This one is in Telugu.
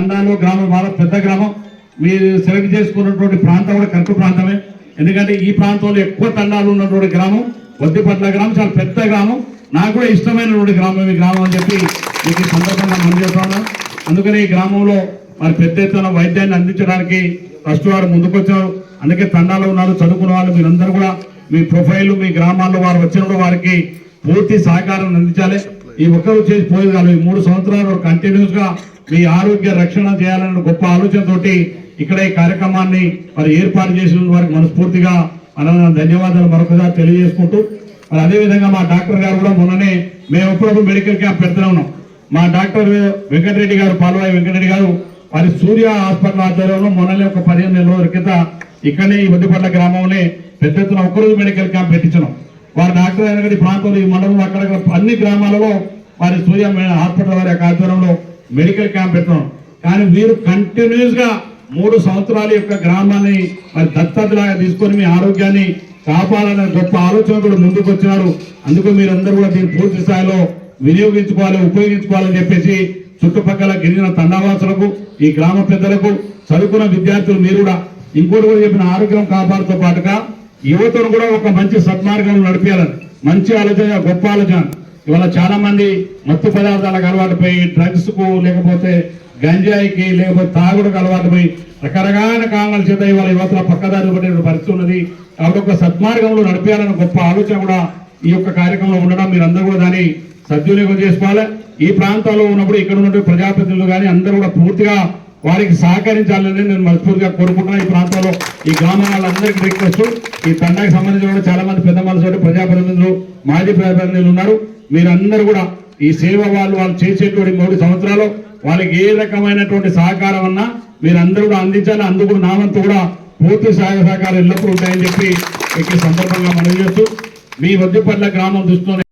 తండాలో గ్రామం బాగా పెద్ద గ్రామం. మీరు సెలెక్ట్ చేసుకున్నటువంటి ప్రాంతం కూడా కరెక్ట్ ప్రాంతమే. ఎందుకంటే ఈ ప్రాంతంలో ఎక్కువ తండాలు ఉన్నటువంటి గ్రామం వద్దిపట్ల గ్రామం చాలా పెద్ద గ్రామం. నాకు కూడా ఇష్టమైనటువంటి గ్రామం ఈ గ్రామం అని చెప్పి మీకు ఈ సందర్భంగా మనం అందుకని ఈ గ్రామంలో మరి పెద్ద ఎత్తున వైద్యాన్ని అందించడానికి ట్రస్ట్ వారు ముందుకొచ్చారు. అందుకే తండాలో ఉన్నారు చదువుకున్న వాళ్ళు మీరందరూ కూడా మీ ప్రొఫైల్ మీ గ్రామాల్లో వారు వచ్చినప్పుడు వారికి పూర్తి సహకారం అందించాలి. ఈ ఒక్కరు చేసి పోయేది కాదు ఈ మూడు సంవత్సరాలు కంటిన్యూస్గా మీ ఆరోగ్య రక్షణ చేయాలన్న గొప్ప ఆలోచనతోటి ఇక్కడ ఈ కార్యక్రమాన్ని మరి ఏర్పాటు చేసిన వారికి మనస్ఫూర్తిగా మన ధన్యవాదాలు మరొకసారి తెలియజేసుకుంటూ మరి అదేవిధంగా మా డాక్టర్ గారు కూడా మొన్ననే మేము ఎప్పుడప్పుడు మెడికల్ క్యాంప్ పెడుతూనే ఉన్నాం. మా డాక్టర్ వెంకటరెడ్డి గారు పాల్వాయి వెంకటరెడ్డి గారు మరి సూర్య హాస్పిటల్ ఆధ్వర్యంలో మొన్ననే ఒక పదిహేను నెలల క్రితం ఇక్కడనే ఈ వద్దిపట్ల గ్రామంలో పెద్ద ఎత్తున ఒక్కరోజు మెడికల్ క్యాంప్ పెట్టించినాం వారు డాక్టర్ అయిన ఈ ప్రాంతంలో ఈ మండలంలో అక్కడ అన్ని గ్రామాలలో వారి సూర్య హాస్పిటల్ వారి యొక్క ఆధ్వర్యంలో మెడికల్ క్యాంప్ పెట్టడం కానీ వీరు కంటిన్యూస్గా మూడు సంవత్సరాల యొక్క గ్రామాన్ని మరి దత్తతలాగా తీసుకొని మీ ఆరోగ్యాన్ని కాపాడాలనే గొప్ప ఆలోచన ముందుకు వచ్చినారు. అందుకు మీరందరూ కూడా దీన్ని పూర్తి స్థాయిలో వినియోగించుకోవాలి ఉపయోగించుకోవాలని చెప్పేసి చుట్టుపక్కల గిరిజన తండావాసులకు ఈ గ్రామ పెద్దలకు చదువుకున్న విద్యార్థులు మీరు కూడా ఇంకోటి కూడా చెప్పిన ఆరోగ్యం కాపాడుతో పాటుగా యువతను కూడా ఒక మంచి సద్మార్గంలో నడిపేయాలని. మంచి ఆలోచన గొప్ప ఆలోచన. ఇవాళ చాలా మంది మత్తు పదార్థాలకు అలవాటు పోయి డ్రగ్స్కు లేకపోతే గంజాయికి లేకపోతే తాగుడుకు అలవాటు పోయి రకరకాల కారణాల చేత ఇవాళ యువతల పక్కదారి పడిన పరిస్థితి ఉన్నది. కాబట్టి ఒక సద్మార్గంలో నడిపేయాలన్న గొప్ప ఆలోచన కూడా ఈ యొక్క కార్యక్రమంలో ఉండడం మీరందరూ కూడా దాన్ని సద్వినియోగం చేసుకోవాలి. ఈ ప్రాంతాల్లో ఉన్నప్పుడు ఇక్కడ ఉన్నటువంటి ప్రజాప్రతినిధులు కానీ అందరూ కూడా పూర్తిగా వారికి సహకరించాలని నేను మనస్ఫూర్తిగా కోరుకుంటున్నాను ఈ ప్రాంతంలో ఈ గ్రామం వాళ్ళందరికీ రిక్వెస్ట్. ఈ తండాకి సంబంధించిన కూడా చాలా మంది పెద్ద మనసు ప్రజాప్రతినిధులు మాజీ ప్రజాప్రతినిధులు ఉన్నారు. మీరందరూ కూడా ఈ సేవ వాళ్ళు వాళ్ళు చేసేటువంటి మూడు సంవత్సరాలు వాళ్ళకి ఏ రకమైనటువంటి సహకారం అన్నా మీరందరూ కూడా అందించాలి. అందుకు నా వంతు కూడా పూర్తి సహాయ సహకారం ఎల్లప్పుడూ ఉంటాయని చెప్పి ఇక్కడ సందర్భంగా మనం చేస్తూ మీ వద్దిపట్ల గ్రామం దృష్టిలో